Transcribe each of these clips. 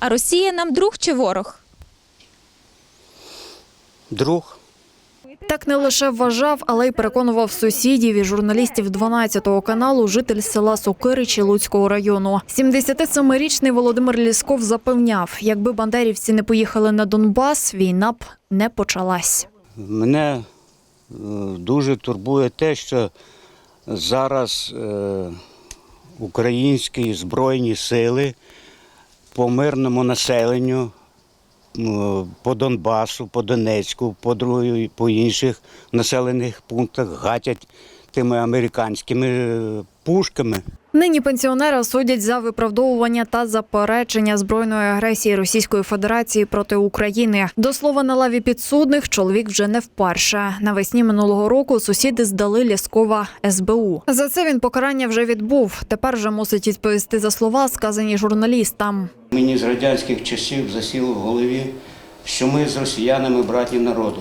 А Росія нам друг чи ворог? Друг. Так не лише вважав, але й переконував сусідів і журналістів 12-го каналу житель села Сокиричі Луцького району. 77-річний Володимир Лісков запевняв, якби бандерівці не поїхали на Донбас, війна б не почалась. Мене е, дуже турбує те, що зараз е, українські збройні сили по мирному населенню по Донбасу, по Донецьку, по, другій- по інших населених пунктах гатять тими американськими е, пушками. Нині пенсіонера судять за виправдовування та заперечення збройної агресії Російської Федерації проти України. До слова, на лаві підсудних чоловік вже не вперше. Навесні минулого року сусіди здали Ляскова СБУ. За це він покарання вже відбув. Тепер же мусить відповісти за слова, сказані журналістам. Мені з радянських часів засіло в голові, що ми з росіянами братні народи.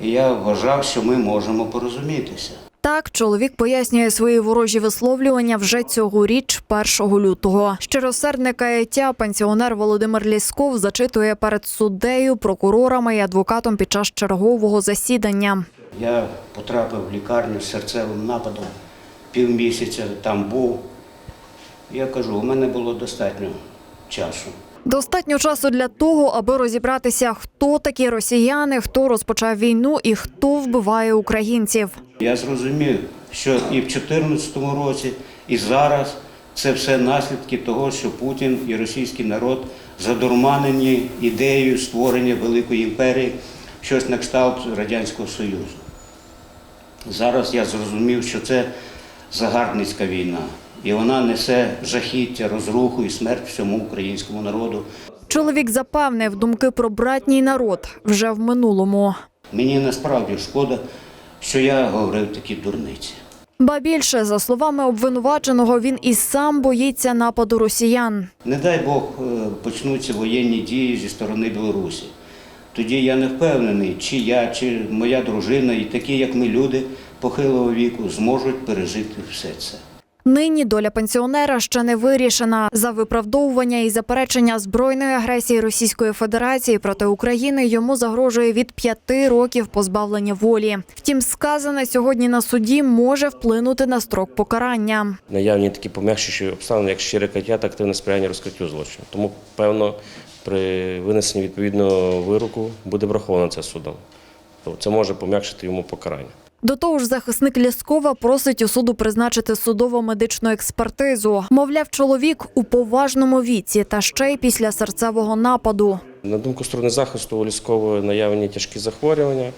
І я вважав, що ми можемо порозумітися. Так, чоловік пояснює свої ворожі висловлювання вже цьогоріч, 1 лютого. Щиросердне каяття пенсіонер Володимир Лісков зачитує перед суддею, прокурорами і адвокатом під час чергового засідання. Я потрапив в лікарню з серцевим нападом, півмісяця там був. Я кажу, у мене було достатньо часу. Достатньо часу для того, аби розібратися, хто такі росіяни, хто розпочав війну і хто вбиває українців. Я зрозумів, що і в 2014 році, і зараз це все наслідки того, що Путін і російський народ задурманені ідеєю створення великої імперії, щось на кшталт Радянського Союзу. Зараз я зрозумів, що це загарбницька війна, і вона несе жахіття, розруху і смерть всьому українському народу. Чоловік запевнив, думки про братній народ вже в минулому. Мені насправді шкода, що я говорив такі дурниці. Ба більше, за словами обвинуваченого, він і сам боїться нападу росіян. Не дай Бог е, почнуться воєнні дії зі сторони Білорусі. Тоді я не впевнений, чи я, чи моя дружина, і такі, як ми, люди похилого віку, зможуть пережити все це. Нині доля пенсіонера ще не вирішена. За виправдовування і заперечення збройної агресії Російської Федерації проти України йому загрожує від п'яти років позбавлення волі. Втім, сказане сьогодні на суді може вплинути на строк покарання. наявні такі пом'якшуючі обставини, як щире каття та активне сприяння розкриттю злочину. Тому, певно, при винесенні відповідного вироку буде враховано це судом. Тобто Це може пом'якшити йому покарання. До того ж, захисник Ляскова просить у суду призначити судово-медичну експертизу. Мовляв, чоловік у поважному віці та ще й після серцевого нападу. На думку сторони захисту, у Ліскової наявні тяжкі захворювання,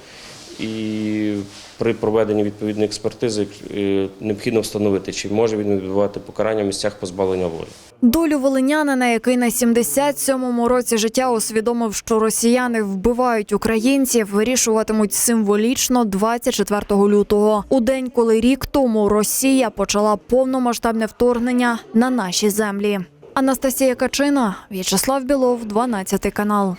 і при проведенні відповідної експертизи е, необхідно встановити, чи може він відбувати покарання в місцях позбавлення волі. Долю волинянина, який на 77-му році життя усвідомив, що росіяни вбивають українців, вирішуватимуть символічно 24 лютого, у день, коли рік тому Росія почала повномасштабне вторгнення на наші землі. Анастасія Качина, В'ячеслав Білов, 12 канал.